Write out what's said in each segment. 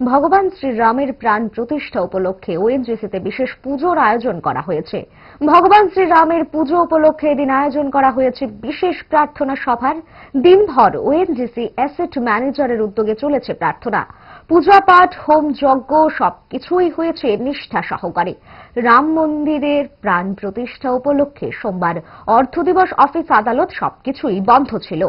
ভগবান শ্রীরামের প্রাণ প্রতিষ্ঠা উপলক্ষে ওএনজিসিতে বিশেষ পুজোর আয়োজন করা হয়েছে। ভগবান শ্রীরামের পুজো উপলক্ষে এদিন আয়োজন করা হয়েছে বিশেষ প্রার্থনা সভার। দিনভর ওএনজিসি অ্যাসেট ম্যানেজারের উদ্যোগে চলেছে প্রার্থনা। পূজা পাঠ, হোম যজ্ঞ, সবকিছুই হয়েছে নিষ্ঠা সহকারে। রাম মন্দিরের প্রাণ প্রতিষ্ঠা উপলক্ষে সোমবার অর্থ দিবস অফিস আদালত সবকিছুই বন্ধ ছিল।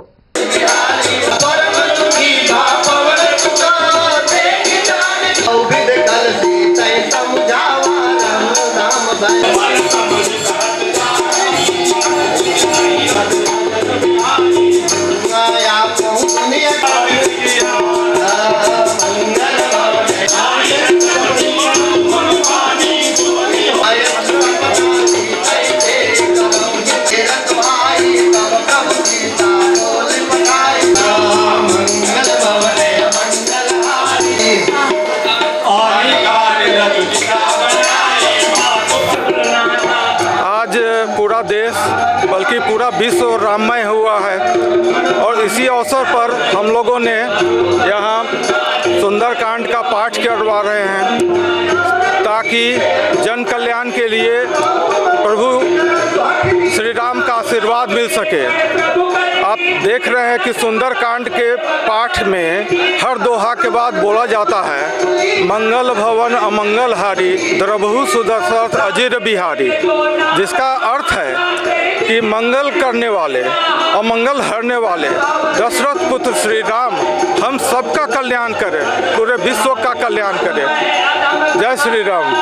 पूरा देश, बल्कि पूरा विश्व राममय हुआ है। और इसी अवसर पर हम लोगों ने यहाँ सुंदरकांड का पाठ करवा रहे हैं, ताकि जन कल्याण के लिए प्रभु श्री राम का आशीर्वाद मिल सके। देख रहे हैं कि सुंदरकांड के पाठ में हर दोहा के बाद बोला जाता है, मंगल भवन अमंगल हारी द्रभु सुदर्शन अजीर बिहारी। जिसका अर्थ है कि मंगल करने वाले अमंगल हरने वाले, दशरथ पुत्र श्री राम हम सबका कल्याण करें, पूरे विश्व का कल्याण करें। जय श्री राम